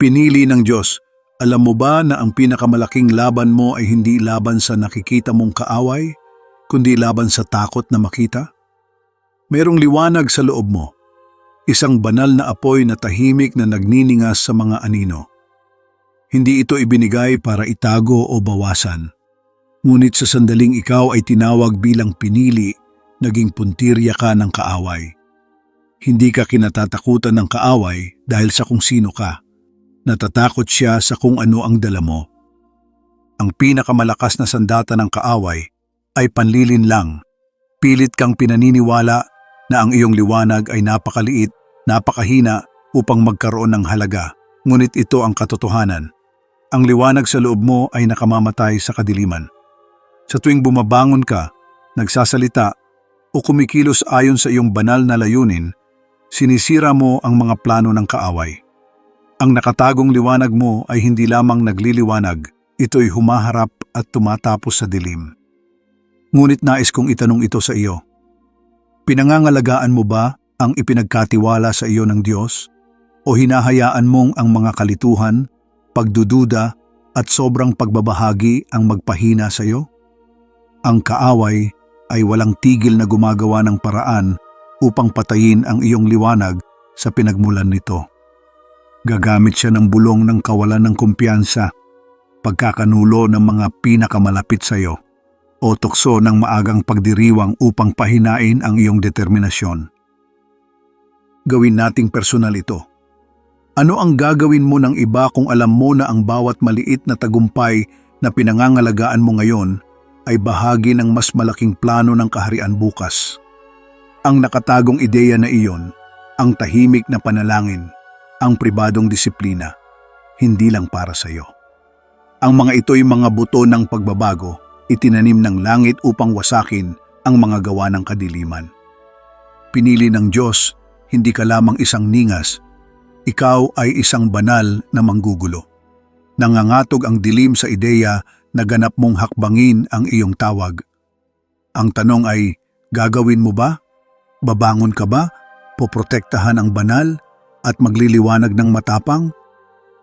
Pinili ng Diyos. Alam mo ba na ang pinakamalaking laban mo ay hindi laban sa nakikita mong kaaway, kundi laban sa takot na makita? Merong liwanag sa loob mo. Isang banal na apoy na tahimik na nagniningas sa mga anino. Hindi ito ibinigay para itago o bawasan. Ngunit sa sandaling ikaw ay tinawag bilang pinili, naging puntirya ka ng kaaway. Hindi ka kinatatakutan ng kaaway dahil sa kung sino ka. Natatakot siya sa kung ano ang dala mo. Ang pinakamalakas na sandata ng kaaway ay panlilin lang. Pilit kang pinaniniwala na ang iyong liwanag ay napakaliit, napakahina upang magkaroon ng halaga. Ngunit ito ang katotohanan. Ang liwanag sa loob mo ay nakamamatay sa kadiliman. Sa tuwing bumabangon ka, nagsasalita o kumikilos ayon sa iyong banal na layunin, sinisira mo ang mga plano ng kaaway. Ang nakatagong liwanag mo ay hindi lamang nagliliwanag, ito'y humaharap at tumatapos sa dilim. Ngunit nais kong itanong ito sa iyo. Pinangangalagaan mo ba ang ipinagkatiwala sa iyo ng Diyos? O hinahayaan mong ang mga kalituhan, pagdududa at sobrang pagbabahagi ang magpahina sa iyo? Ang kaaway ay walang tigil na gumagawa ng paraan upang patayin ang iyong liwanag sa pinagmulan nito. Gagamit siya ng bulong ng kawalan ng kumpiyansa, pagkakanulo ng mga pinakamalapit sa iyo, o tukso ng maagang pagdiriwang upang pahinain ang iyong determinasyon. Gawin nating personal ito. Ano ang gagawin mo ng iba kung alam mo na ang bawat maliit na tagumpay na pinangangalagaan mo ngayon ay bahagi ng mas malaking plano ng kaharian bukas? Ang nakatagong ideya na iyon, ang tahimik na panalangin, ang pribadong disiplina, hindi lang para sa iyo. Ang mga ito'y mga buto ng pagbabago, itinanim ng langit upang wasakin ang mga gawa ng kadiliman. Pinili ng Diyos, hindi ka lamang isang ningas, ikaw ay isang banal na manggugulo. Nangangatog ang dilim sa ideya na ganap mong hakbangin ang iyong tawag. Ang tanong ay, gagawin mo ba? Babangon ka ba? Poprotektahan ang banal at magliliwanag ng matapang?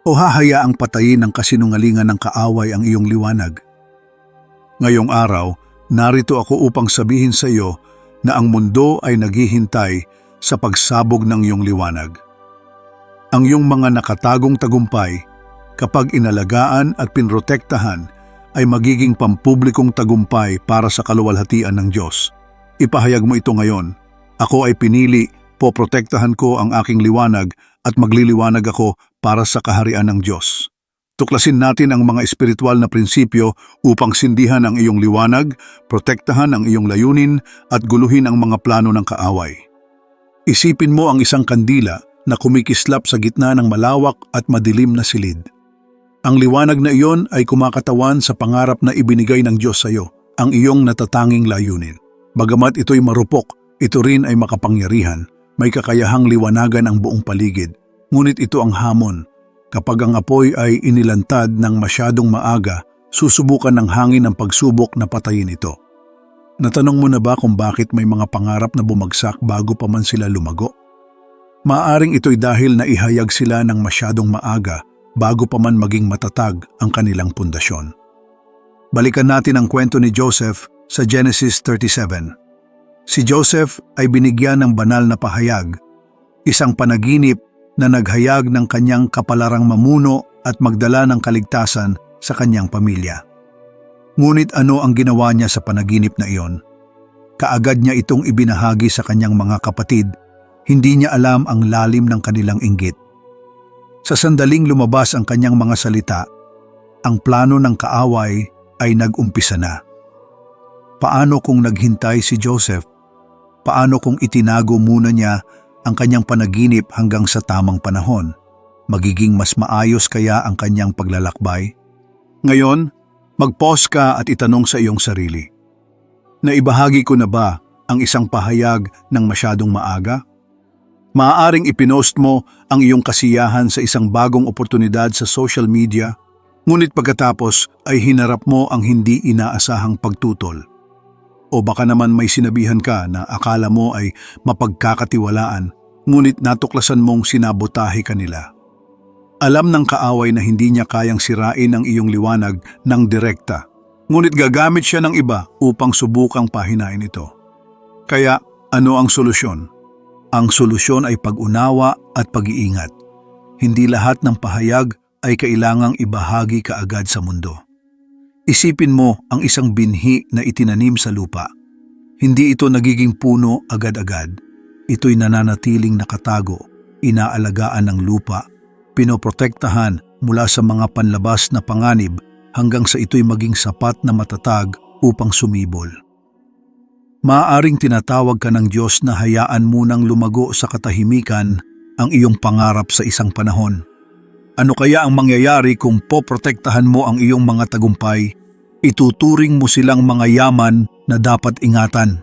O hahayaang patayin ng kasinungalingan ng kaaway ang iyong liwanag? Ngayong araw, narito ako upang sabihin sa iyo na ang mundo ay naghihintay sa pagsabog ng iyong liwanag. Ang iyong mga nakatagong tagumpay, kapag inalagaan at pinrotektahan, ay magiging pampublikong tagumpay para sa kaluwalhatian ng Diyos. Ipahayag mo ito ngayon. Ako ay pinili, poprotektahan ko ang aking liwanag at magliliwanag ako para sa kaharian ng Diyos. Tuklasin natin ang mga espiritual na prinsipyo upang sindihan ang iyong liwanag, protektahan ang iyong layunin at guluhin ang mga plano ng kaaway. Isipin mo ang isang kandila na kumikislap sa gitna ng malawak at madilim na silid. Ang liwanag na iyon ay kumakatawan sa pangarap na ibinigay ng Diyos sa iyo, ang iyong natatanging layunin. Bagamat ito'y marupok, ito rin ay makapangyarihan, may kakayahang liwanagan ang buong paligid. Ngunit ito ang hamon. Kapag ang apoy ay inilantad ng masyadong maaga, susubukan ng hangin ang pagsubok na patayin ito. Natanong mo na ba kung bakit may mga pangarap na bumagsak bago pa man sila lumago? Maaring ito'y dahil naihayag sila ng masyadong maaga bago pa man maging matatag ang kanilang pundasyon. Balikan natin ang kwento ni Joseph sa Genesis 37. Si Joseph ay binigyan ng banal na pahayag, isang panaginip na naghayag ng kanyang kapalarang mamuno at magdala ng kaligtasan sa kanyang pamilya. Ngunit ano ang ginawa niya sa panaginip na iyon? Kaagad niya itong ibinahagi sa kanyang mga kapatid hindi niya alam ang lalim ng kanilang inggit. Sa sandaling lumabas ang kanyang mga salita, ang plano ng kaaway ay nag-umpisa na. Paano kung naghintay si Joseph? Paano kung itinago muna niya ang kanyang panaginip hanggang sa tamang panahon? Magiging mas maayos kaya ang kanyang paglalakbay? Ngayon, mag-pause ka at itanong sa iyong sarili. Naibahagi ko na ba ang isang pahayag ng masyadong maaga? Maaaring ipinost mo ang iyong kasiyahan sa isang bagong oportunidad sa social media, ngunit pagkatapos ay hinarap mo ang hindi inaasahang pagtutol. O baka naman may sinabihan ka na akala mo ay mapagkakatiwalaan, ngunit natuklasan mong sinabotahe kanila. Alam ng kaaway na hindi niya kayang sirain ang iyong liwanag ng direkta. Ngunit gagamit siya ng iba upang subukang pahinain ito. Kaya ano ang solusyon? Ang solusyon ay pag-unawa at pag-iingat. Hindi lahat ng pahayag ay kailangang ibahagi kaagad sa mundo. Isipin mo ang isang binhi na itinanim sa lupa. Hindi ito nagiging puno agad-agad. Ito'y nananatiling nakatago, inaalagaan ng lupa, pinoprotektahan mula sa mga panlabas na panganib hanggang sa ito'y maging sapat na matatag upang sumibol. Maaaring tinatawag ka ng Diyos na hayaan munang lumago sa katahimikan ang iyong pangarap sa isang panahon. Ano kaya ang mangyayari kung poprotektahan mo ang iyong mga tagumpay? Ituturing mo silang mga yaman na dapat ingatan.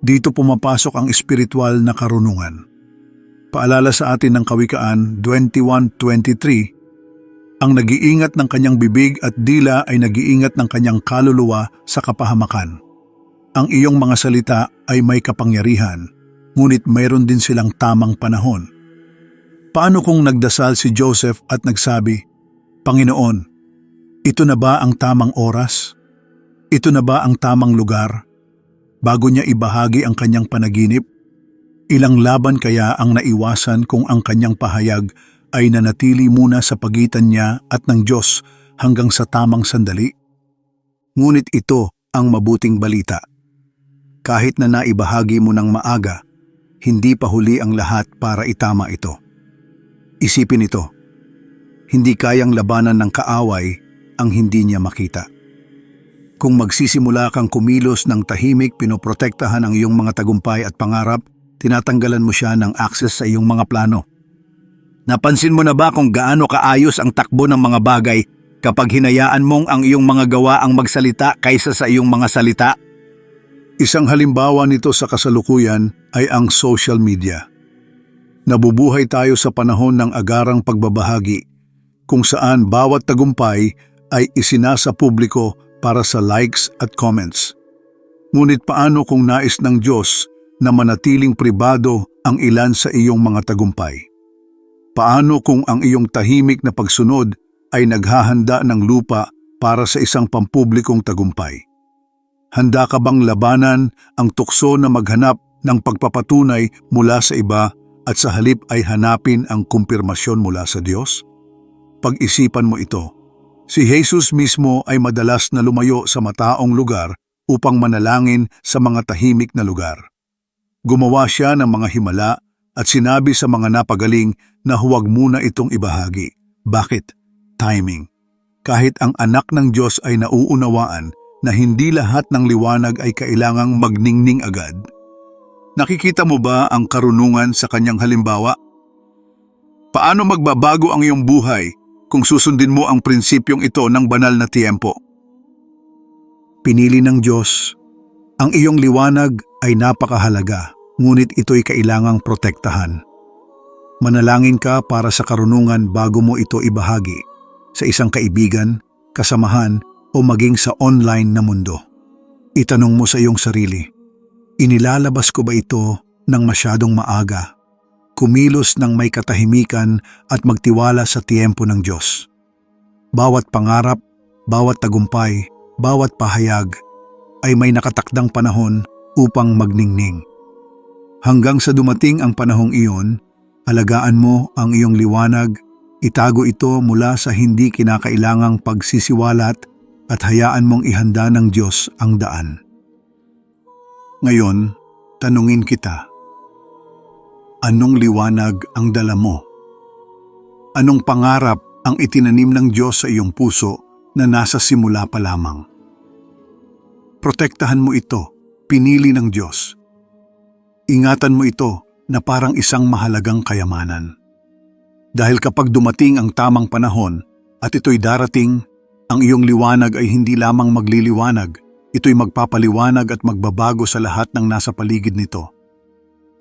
Dito pumapasok ang espiritual na karunungan. Paalala sa atin ng Kawikaan 21.23, ang nag-iingat ng kanyang bibig at dila ay nag-iingat ng kanyang kaluluwa sa kapahamakan. Ang iyong mga salita ay may kapangyarihan, ngunit mayroon din silang tamang panahon. Paano kung nagdasal si Joseph at nagsabi, Panginoon, ito na ba ang tamang oras? Ito na ba ang tamang lugar? Bago niya ibahagi ang kanyang panaginip, ilang laban kaya ang naiwasan kung ang kanyang pahayag ay nanatili muna sa pagitan niya at ng Diyos hanggang sa tamang sandali? Ngunit ito ang mabuting balita. Kahit na naibahagi mo ng maaga, hindi pa huli ang lahat para itama ito. Isipin ito, hindi kayang labanan ng kaaway ang hindi niya makita. Kung magsisimula kang kumilos ng tahimik, pinoprotektahan ang iyong mga tagumpay at pangarap, tinatanggalan mo siya ng access sa iyong mga plano. Napansin mo na ba kung gaano kaayos ang takbo ng mga bagay kapag hinayaan mong ang iyong mga gawa ang magsalita kaysa sa iyong mga salita? Isang halimbawa nito sa kasalukuyan ay ang social media. Nabubuhay tayo sa panahon ng agarang pagbabahagi kung saan bawat tagumpay ay isinasa publiko para sa likes at comments. Ngunit paano kung nais ng Diyos na manatiling pribado ang ilan sa iyong mga tagumpay? Paano kung ang iyong tahimik na pagsunod ay naghahanda ng lupa para sa isang pampublikong tagumpay? Handa ka bang labanan ang tukso na maghanap ng pagpapatunay mula sa iba at sa halip ay hanapin ang kumpirmasyon mula sa Diyos? Pag-isipan mo ito. Si Jesus mismo ay madalas na lumayo sa mataong lugar upang manalangin sa mga tahimik na lugar. Gumawa siya ng mga himala at sinabi sa mga napagaling na huwag muna itong ibahagi. Bakit? Timing. Kahit ang anak ng Diyos ay nauunawaan na hindi lahat ng liwanag ay kailangang magningning agad. Nakikita mo ba ang karunungan sa kanyang halimbawa? Paano magbabago ang iyong buhay kung susundin mo ang prinsipyong ito ng banal na tiempo? Pinili ng Diyos, ang iyong liwanag ay napakahalaga, ngunit ito'y kailangang protektahan. Manalangin ka para sa karunungan bago mo ito ibahagi sa isang kaibigan, kasamahan o maging sa online na mundo. Itanong mo sa iyong sarili, inilalabas ko ba ito ng masyadong maaga? Kumilos ng may katahimikan at magtiwala sa tiempo ng Diyos. Bawat pangarap, bawat tagumpay, bawat pahayag ay may nakatakdang panahon upang magningning. Hanggang sa dumating ang panahong iyon, alagaan mo ang iyong liwanag, itago ito mula sa hindi kinakailangang pagsisiwalat at hayaan mong ihanda ng Diyos ang daan. Ngayon, tanungin kita. Anong liwanag ang dala mo? Anong pangarap ang itinanim ng Diyos sa iyong puso na nasa simula pa lamang? Protektahan mo ito, pinili ng Diyos. Ingatan mo ito na parang isang mahalagang kayamanan. Dahil kapag dumating ang tamang panahon at ito'y darating ang iyong liwanag ay hindi lamang magliliwanag, ito'y magpapaliwanag at magbabago sa lahat ng nasa paligid nito.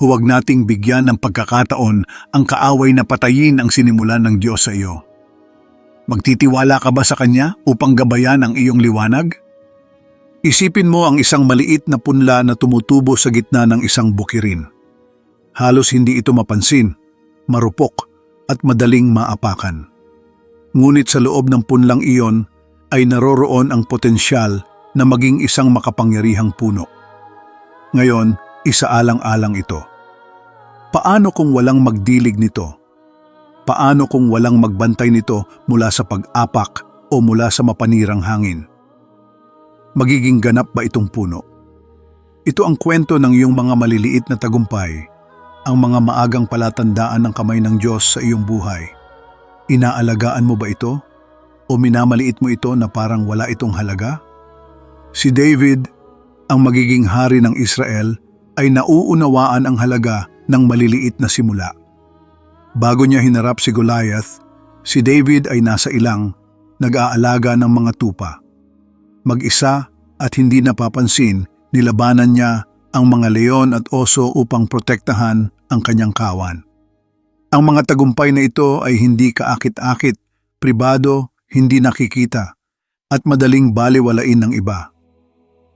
Huwag nating bigyan ng pagkakataon ang kaaway na patayin ang sinimulan ng Diyos sa iyo. Magtitiwala ka ba sa Kanya upang gabayan ang iyong liwanag? Isipin mo ang isang maliit na punla na tumutubo sa gitna ng isang bukirin. Halos hindi ito mapansin, marupok, at madaling maapakan. Ngunit sa loob ng punlang iyon ay naroroon ang potensyal na maging isang makapangyarihang puno. Ngayon, isaalang-alang ito. Paano kung walang magdilig nito? Paano kung walang magbantay nito mula sa pag-apak o mula sa mapanirang hangin? Magiging ganap ba itong puno? Ito ang kwento ng iyong mga maliliit na tagumpay, ang mga maagang palatandaan ng kamay ng Diyos sa iyong buhay. Inaalagaan mo ba ito? O minamaliit mo ito na parang wala itong halaga? Si David, ang magiging hari ng Israel, ay nauunawaan ang halaga ng maliliit na simula. Bago niya hinarap si Goliath, si David ay nasa ilang, nag-aalaga ng mga tupa. Mag-isa at hindi napapansin, nilabanan niya ang mga leon at oso upang protektahan ang kanyang kawan. Ang mga tagumpay na ito ay hindi kaakit-akit, pribado, hindi nakikita, at madaling baliwalain ng iba.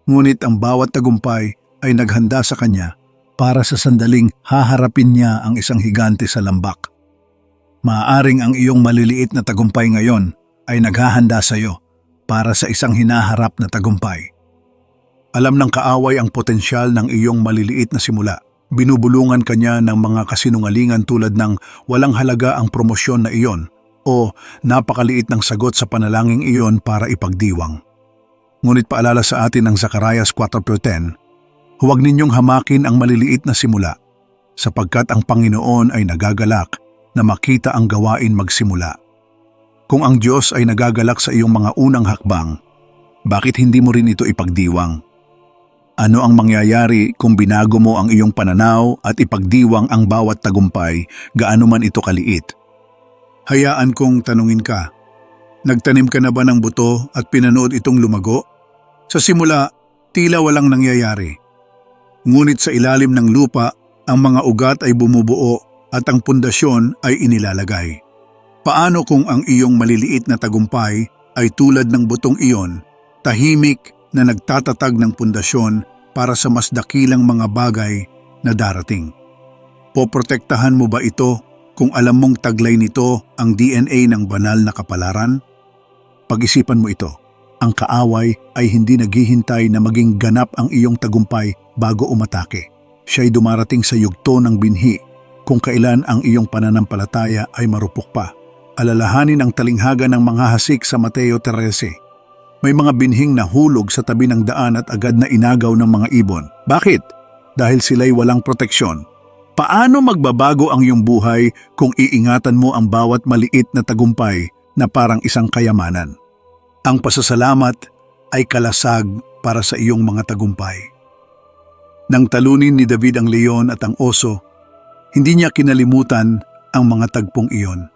Ngunit ang bawat tagumpay ay naghanda sa kanya para sa sandaling haharapin niya ang isang higante sa lambak. Maaaring ang iyong maliliit na tagumpay ngayon ay naghahanda sa iyo para sa isang hinaharap na tagumpay. Alam ng kaaway ang potensyal ng iyong maliliit na simula. Binubulungan kanya ng mga kasinungalingan tulad ng walang halaga ang promosyon na iyon o napakaliit ng sagot sa panalangin iyon para ipagdiwang. Ngunit paalala sa atin ng Zacarias 4.10, Huwag ninyong hamakin ang maliliit na simula, sapagkat ang Panginoon ay nagagalak na makita ang gawain magsimula. Kung ang Diyos ay nagagalak sa iyong mga unang hakbang, bakit hindi mo rin ito ipagdiwang? Ano ang mangyayari kung binago mo ang iyong pananaw at ipagdiwang ang bawat tagumpay, gaano man ito kaliit? Hayaan kong tanungin ka, nagtanim ka na ba ng buto at pinanood itong lumago? Sa simula, tila walang nangyayari. Ngunit sa ilalim ng lupa, ang mga ugat ay bumubuo at ang pundasyon ay inilalagay. Paano kung ang iyong maliliit na tagumpay ay tulad ng butong iyon, tahimik na nagtatatag ng pundasyon para sa mas dakilang mga bagay na darating? Poprotektahan mo ba ito kung alam mong taglay nito ang DNA ng banal na kapalaran? Pag-isipan mo ito ang kaaway ay hindi naghihintay na maging ganap ang iyong tagumpay bago umatake. Siya'y dumarating sa yugto ng binhi kung kailan ang iyong pananampalataya ay marupok pa. Alalahanin ang talinghaga ng mga hasik sa Mateo 13. May mga binhing nahulog sa tabi ng daan at agad na inagaw ng mga ibon. Bakit? Dahil sila'y walang proteksyon. Paano magbabago ang iyong buhay kung iingatan mo ang bawat maliit na tagumpay na parang isang kayamanan? Ang pasasalamat ay kalasag para sa iyong mga tagumpay. Nang talunin ni David ang leon at ang oso, hindi niya kinalimutan ang mga tagpong iyon.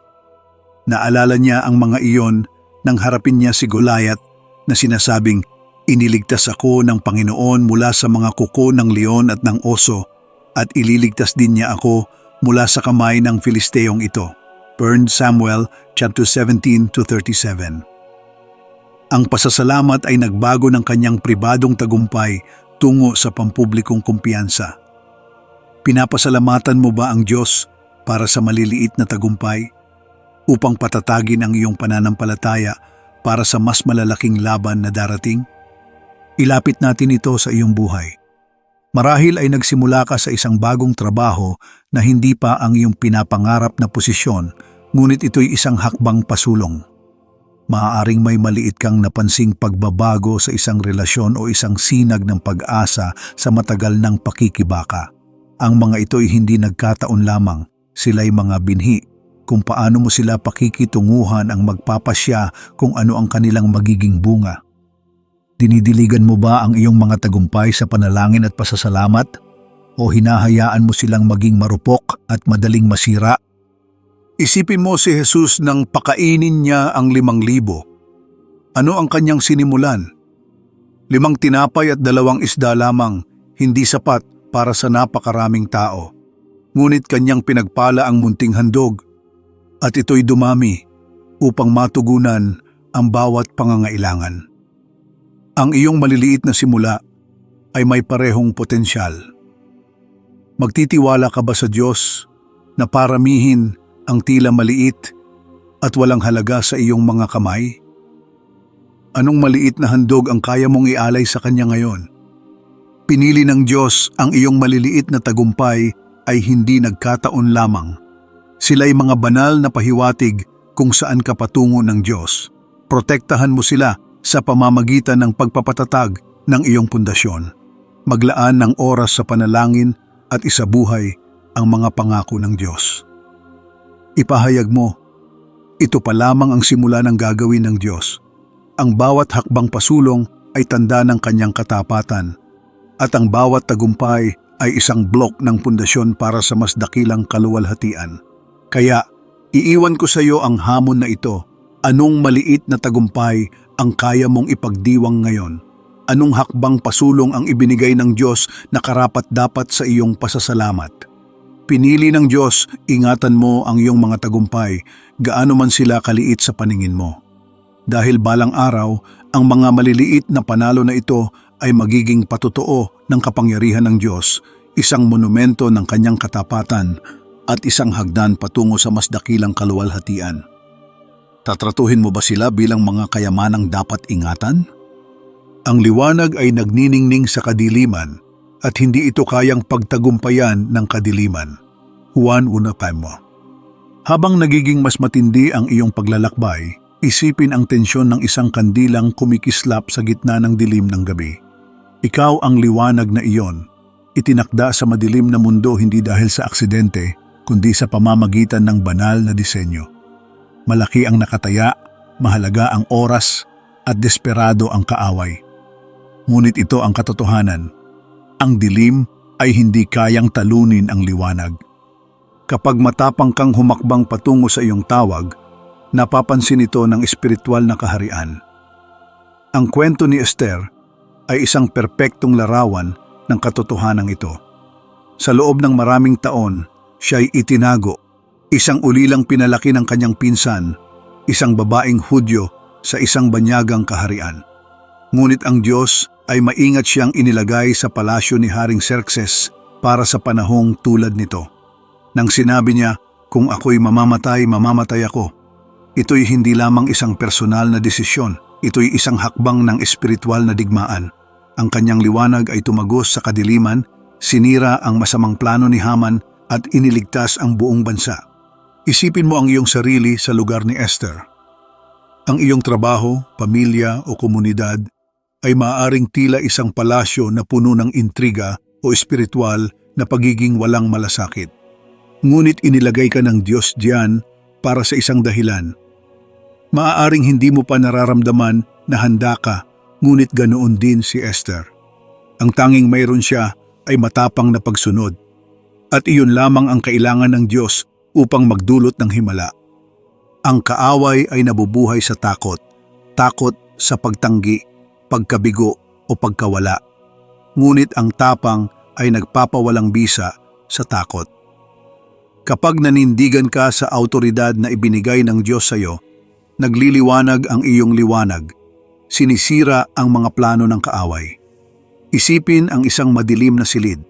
Naalala niya ang mga iyon nang harapin niya si Goliath na sinasabing, Iniligtas ako ng Panginoon mula sa mga kuko ng leon at ng oso at ililigtas din niya ako mula sa kamay ng Filisteyong ito. 1 Samuel chapter 17 to 37. Ang pasasalamat ay nagbago ng kanyang pribadong tagumpay tungo sa pampublikong kumpiyansa. Pinapasalamatan mo ba ang Diyos para sa maliliit na tagumpay upang patatagin ang iyong pananampalataya para sa mas malalaking laban na darating? Ilapit natin ito sa iyong buhay. Marahil ay nagsimula ka sa isang bagong trabaho na hindi pa ang iyong pinapangarap na posisyon, ngunit ito'y isang hakbang pasulong. Maaaring may maliit kang napansing pagbabago sa isang relasyon o isang sinag ng pag-asa sa matagal ng pakikibaka. Ang mga ito ay hindi nagkataon lamang, sila'y mga binhi kung paano mo sila pakikitunguhan ang magpapasya kung ano ang kanilang magiging bunga. Dinidiligan mo ba ang iyong mga tagumpay sa panalangin at pasasalamat? O hinahayaan mo silang maging marupok at madaling masira? Isipin mo si Jesus nang pakainin niya ang limang libo. Ano ang kanyang sinimulan? Limang tinapay at dalawang isda lamang, hindi sapat para sa napakaraming tao. Ngunit kanyang pinagpala ang munting handog at ito'y dumami upang matugunan ang bawat pangangailangan. Ang iyong maliliit na simula ay may parehong potensyal. Magtitiwala ka ba sa Diyos na paramihin ang tila maliit at walang halaga sa iyong mga kamay? Anong maliit na handog ang kaya mong ialay sa Kanya ngayon? Pinili ng Diyos ang iyong maliliit na tagumpay ay hindi nagkataon lamang. Sila'y mga banal na pahiwatig kung saan ka patungo ng Diyos. Protektahan mo sila sa pamamagitan ng pagpapatatag ng iyong pundasyon. Maglaan ng oras sa panalangin at isabuhay ang mga pangako ng Diyos. Ipahayag mo, ito pa lamang ang simula ng gagawin ng Diyos. Ang bawat hakbang pasulong ay tanda ng kanyang katapatan at ang bawat tagumpay ay isang blok ng pundasyon para sa mas dakilang kaluwalhatian. Kaya, iiwan ko sa iyo ang hamon na ito. Anong maliit na tagumpay ang kaya mong ipagdiwang ngayon? Anong hakbang pasulong ang ibinigay ng Diyos na karapat dapat sa iyong pasasalamat? Pinili ng Diyos, ingatan mo ang iyong mga tagumpay, gaano man sila kaliit sa paningin mo. Dahil balang araw, ang mga maliliit na panalo na ito ay magiging patotoo ng kapangyarihan ng Diyos, isang monumento ng kanyang katapatan at isang hagdan patungo sa mas dakilang kaluwalhatian. Tatratuhin mo ba sila bilang mga kayamanang dapat ingatan? Ang liwanag ay nagniningning sa kadiliman at hindi ito kayang pagtagumpayan ng kadiliman. Juan 1.5 Habang nagiging mas matindi ang iyong paglalakbay, isipin ang tensyon ng isang kandilang kumikislap sa gitna ng dilim ng gabi. Ikaw ang liwanag na iyon, itinakda sa madilim na mundo hindi dahil sa aksidente, kundi sa pamamagitan ng banal na disenyo. Malaki ang nakataya, mahalaga ang oras, at desperado ang kaaway. Ngunit ito ang katotohanan. Ang dilim ay hindi kayang talunin ang liwanag. Kapag matapang kang humakbang patungo sa iyong tawag, napapansin ito ng espiritual na kaharian. Ang kwento ni Esther ay isang perpektong larawan ng katotohanan ito. Sa loob ng maraming taon, siya'y itinago, isang ulilang pinalaki ng kanyang pinsan, isang babaeng hudyo sa isang banyagang kaharian. Ngunit ang Diyos ay maingat siyang inilagay sa palasyo ni Haring Xerxes para sa panahong tulad nito. Nang sinabi niya, kung ako'y mamamatay, mamamatay ako. Ito'y hindi lamang isang personal na desisyon, ito'y isang hakbang ng espiritual na digmaan. Ang kanyang liwanag ay tumagos sa kadiliman, sinira ang masamang plano ni Haman at iniligtas ang buong bansa. Isipin mo ang iyong sarili sa lugar ni Esther. Ang iyong trabaho, pamilya o komunidad ay maaaring tila isang palasyo na puno ng intriga o espiritual na pagiging walang malasakit. Ngunit inilagay ka ng Diyos diyan para sa isang dahilan. Maaaring hindi mo pa nararamdaman na handa ka, ngunit ganoon din si Esther. Ang tanging mayroon siya ay matapang na pagsunod. At iyon lamang ang kailangan ng Diyos upang magdulot ng himala. Ang kaaway ay nabubuhay sa takot, takot sa pagtanggi pagkabigo o pagkawala. Ngunit ang tapang ay nagpapawalang bisa sa takot. Kapag nanindigan ka sa autoridad na ibinigay ng Diyos sa iyo, nagliliwanag ang iyong liwanag, sinisira ang mga plano ng kaaway. Isipin ang isang madilim na silid.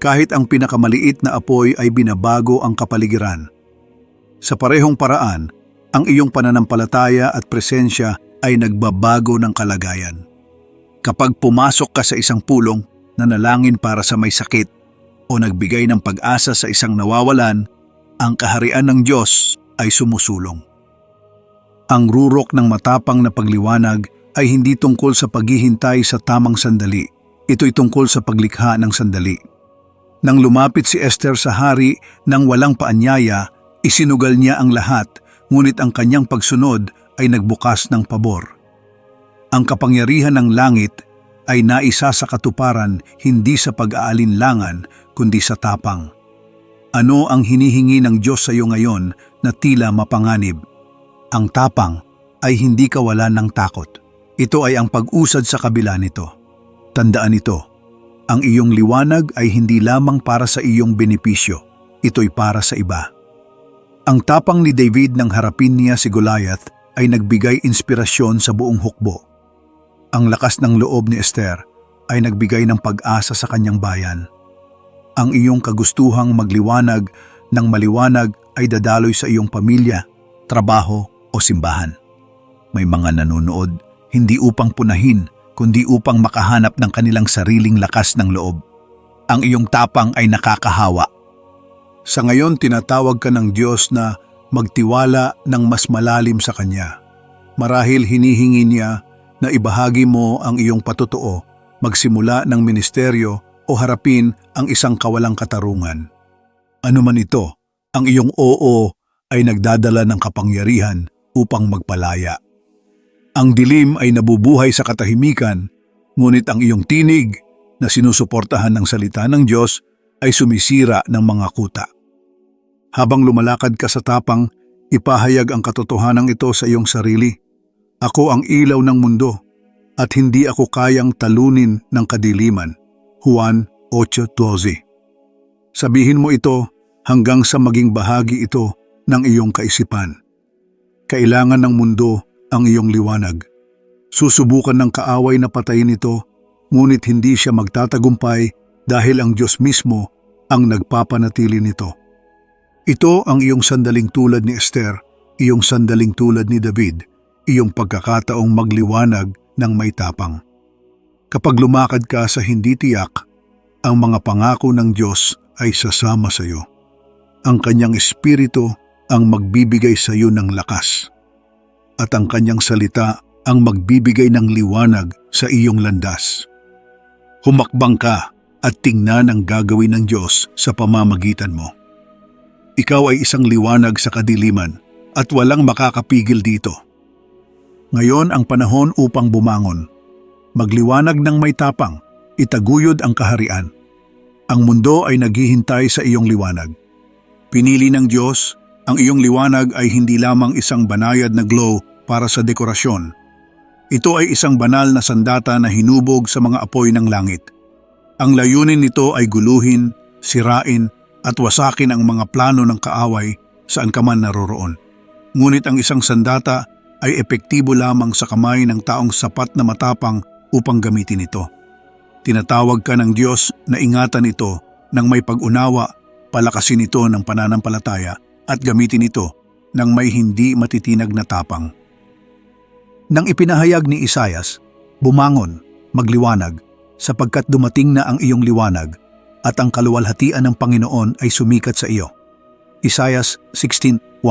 Kahit ang pinakamaliit na apoy ay binabago ang kapaligiran. Sa parehong paraan, ang iyong pananampalataya at presensya ay nagbabago ng kalagayan. Kapag pumasok ka sa isang pulong, nanalangin para sa may sakit o nagbigay ng pag-asa sa isang nawawalan, ang kaharian ng Diyos ay sumusulong. Ang rurok ng matapang na pagliwanag ay hindi tungkol sa paghihintay sa tamang sandali. Ito'y tungkol sa paglikha ng sandali. Nang lumapit si Esther sa hari nang walang paanyaya, isinugal niya ang lahat, ngunit ang kanyang pagsunod ay nagbukas ng pabor. Ang kapangyarihan ng langit ay naisa sa katuparan hindi sa pag-aalinlangan kundi sa tapang. Ano ang hinihingi ng Diyos sa iyo ngayon na tila mapanganib? Ang tapang ay hindi kawalan ng takot. Ito ay ang pag-usad sa kabila nito. Tandaan ito, ang iyong liwanag ay hindi lamang para sa iyong benepisyo, ito'y para sa iba. Ang tapang ni David nang harapin niya si Goliath ay nagbigay inspirasyon sa buong hukbo. Ang lakas ng loob ni Esther ay nagbigay ng pag-asa sa kanyang bayan. Ang iyong kagustuhang magliwanag ng maliwanag ay dadaloy sa iyong pamilya, trabaho o simbahan. May mga nanonood hindi upang punahin kundi upang makahanap ng kanilang sariling lakas ng loob. Ang iyong tapang ay nakakahawa. Sa ngayon tinatawag ka ng Diyos na magtiwala ng mas malalim sa Kanya. Marahil hinihingi niya na ibahagi mo ang iyong patotoo, magsimula ng ministeryo o harapin ang isang kawalang katarungan. Ano man ito, ang iyong oo ay nagdadala ng kapangyarihan upang magpalaya. Ang dilim ay nabubuhay sa katahimikan, ngunit ang iyong tinig na sinusuportahan ng salita ng Diyos ay sumisira ng mga kuta. Habang lumalakad ka sa tapang, ipahayag ang katotohanan ito sa iyong sarili. Ako ang ilaw ng mundo at hindi ako kayang talunin ng kadiliman. Juan 8.12 Sabihin mo ito hanggang sa maging bahagi ito ng iyong kaisipan. Kailangan ng mundo ang iyong liwanag. Susubukan ng kaaway na patayin ito, ngunit hindi siya magtatagumpay dahil ang Diyos mismo ang nagpapanatili nito. Ito ang iyong sandaling tulad ni Esther, iyong sandaling tulad ni David, iyong pagkakataong magliwanag ng may tapang. Kapag lumakad ka sa hindi tiyak, ang mga pangako ng Diyos ay sasama sa iyo. Ang kanyang espiritu ang magbibigay sa iyo ng lakas. At ang kanyang salita ang magbibigay ng liwanag sa iyong landas. Humakbang ka at tingnan ang gagawin ng Diyos sa pamamagitan mo. Ikaw ay isang liwanag sa kadiliman at walang makakapigil dito. Ngayon ang panahon upang bumangon. Magliwanag ng may tapang, itaguyod ang kaharian. Ang mundo ay naghihintay sa iyong liwanag. Pinili ng Diyos, ang iyong liwanag ay hindi lamang isang banayad na glow para sa dekorasyon. Ito ay isang banal na sandata na hinubog sa mga apoy ng langit. Ang layunin nito ay guluhin, sirain at wasakin ang mga plano ng kaaway saan ka man naroroon. Ngunit ang isang sandata ay epektibo lamang sa kamay ng taong sapat na matapang upang gamitin ito. Tinatawag ka ng Diyos na ingatan ito ng may pag-unawa, palakasin ito ng pananampalataya at gamitin ito ng may hindi matitinag na tapang. Nang ipinahayag ni Isayas, bumangon, magliwanag, sapagkat dumating na ang iyong liwanag at ang kaluwalhatian ng Panginoon ay sumikat sa iyo. Isayas 16.1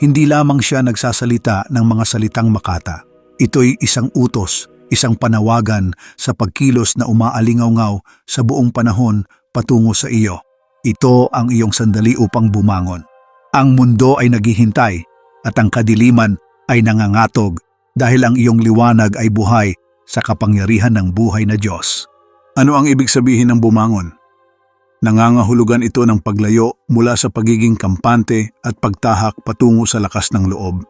Hindi lamang siya nagsasalita ng mga salitang makata. Ito'y isang utos, isang panawagan sa pagkilos na umaalingaw sa buong panahon patungo sa iyo. Ito ang iyong sandali upang bumangon. Ang mundo ay naghihintay at ang kadiliman ay nangangatog dahil ang iyong liwanag ay buhay sa kapangyarihan ng buhay na Diyos. Ano ang ibig sabihin ng bumangon? Nangangahulugan ito ng paglayo mula sa pagiging kampante at pagtahak patungo sa lakas ng loob.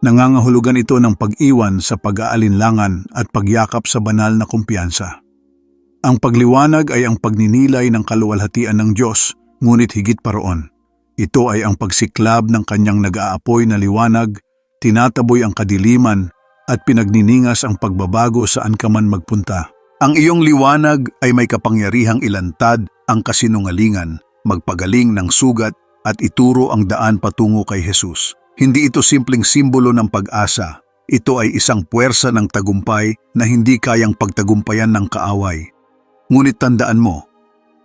Nangangahulugan ito ng pag-iwan sa pag-aalinlangan at pagyakap sa banal na kumpiyansa. Ang pagliwanag ay ang pagninilay ng kaluwalhatian ng Diyos, ngunit higit pa roon. Ito ay ang pagsiklab ng kanyang nag-aapoy na liwanag, tinataboy ang kadiliman at pinagniningas ang pagbabago saan ka man magpunta. Ang iyong liwanag ay may kapangyarihang ilantad ang kasinungalingan, magpagaling ng sugat at ituro ang daan patungo kay Jesus. Hindi ito simpleng simbolo ng pag-asa. Ito ay isang puwersa ng tagumpay na hindi kayang pagtagumpayan ng kaaway. Ngunit tandaan mo,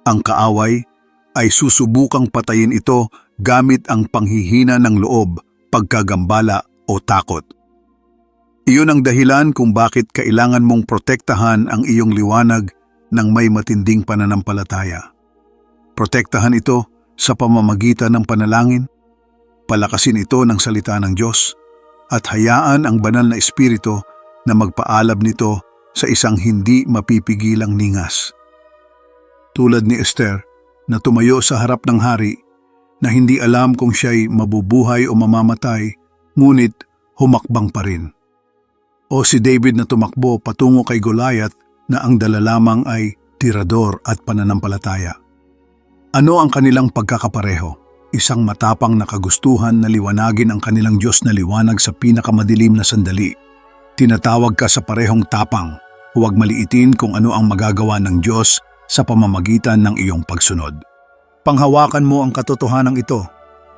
ang kaaway ay susubukang patayin ito gamit ang panghihina ng loob, pagkagambala o takot. Iyon ang dahilan kung bakit kailangan mong protektahan ang iyong liwanag ng may matinding pananampalataya. Protektahan ito sa pamamagitan ng panalangin, palakasin ito ng salita ng Diyos, at hayaan ang banal na espiritu na magpaalab nito sa isang hindi mapipigilang ningas. Tulad ni Esther na tumayo sa harap ng hari na hindi alam kung siya'y mabubuhay o mamamatay, ngunit humakbang pa rin. O si David na tumakbo patungo kay Goliath na ang dala lamang ay tirador at pananampalataya. Ano ang kanilang pagkakapareho? Isang matapang na kagustuhan na liwanagin ang kanilang Diyos na liwanag sa pinakamadilim na sandali. Tinatawag ka sa parehong tapang, huwag maliitin kung ano ang magagawa ng Diyos sa pamamagitan ng iyong pagsunod. Panghawakan mo ang katotohanan ito.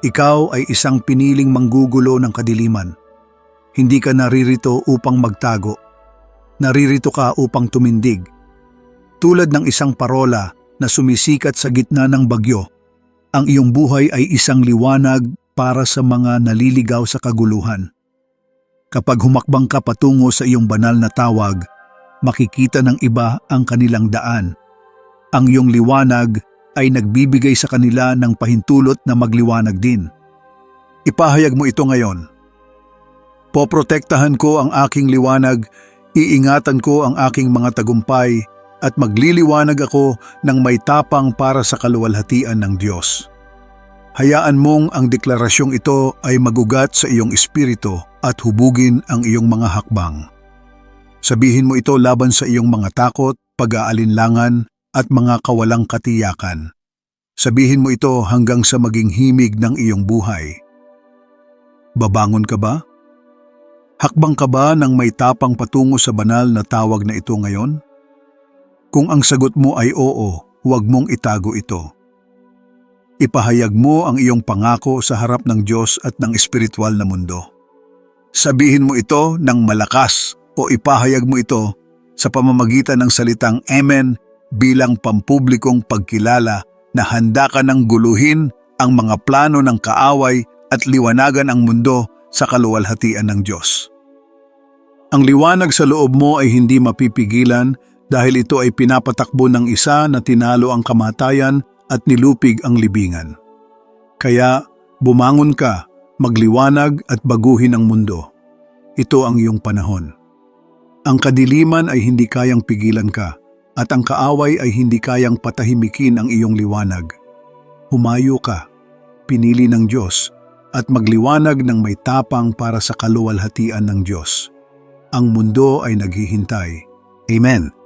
Ikaw ay isang piniling manggugulo ng kadiliman. Hindi ka naririto upang magtago. Naririto ka upang tumindig. Tulad ng isang parola na sumisikat sa gitna ng bagyo, ang iyong buhay ay isang liwanag para sa mga naliligaw sa kaguluhan. Kapag humakbang ka patungo sa iyong banal na tawag, makikita ng iba ang kanilang daan. Ang iyong liwanag ay nagbibigay sa kanila ng pahintulot na magliwanag din. Ipahayag mo ito ngayon. Poprotektahan ko ang aking liwanag, iingatan ko ang aking mga tagumpay, at magliliwanag ako ng may tapang para sa kaluwalhatian ng Diyos. Hayaan mong ang deklarasyong ito ay magugat sa iyong espiritu at hubugin ang iyong mga hakbang. Sabihin mo ito laban sa iyong mga takot, pag-aalinlangan at mga kawalang katiyakan. Sabihin mo ito hanggang sa maging himig ng iyong buhay. Babangon ka ba? Hakbang ka ba ng may tapang patungo sa banal na tawag na ito ngayon? Kung ang sagot mo ay oo, huwag mong itago ito. Ipahayag mo ang iyong pangako sa harap ng Diyos at ng espiritual na mundo. Sabihin mo ito ng malakas o ipahayag mo ito sa pamamagitan ng salitang Amen bilang pampublikong pagkilala na handa ka ng guluhin ang mga plano ng kaaway at liwanagan ang mundo sa kaluwalhatian ng Diyos. Ang liwanag sa loob mo ay hindi mapipigilan dahil ito ay pinapatakbo ng isa na tinalo ang kamatayan at nilupig ang libingan. Kaya bumangon ka, magliwanag at baguhin ang mundo. Ito ang iyong panahon. Ang kadiliman ay hindi kayang pigilan ka at ang kaaway ay hindi kayang patahimikin ang iyong liwanag. Humayo ka, pinili ng Diyos at magliwanag ng may tapang para sa kaluwalhatian ng Diyos. Ang mundo ay naghihintay. Amen.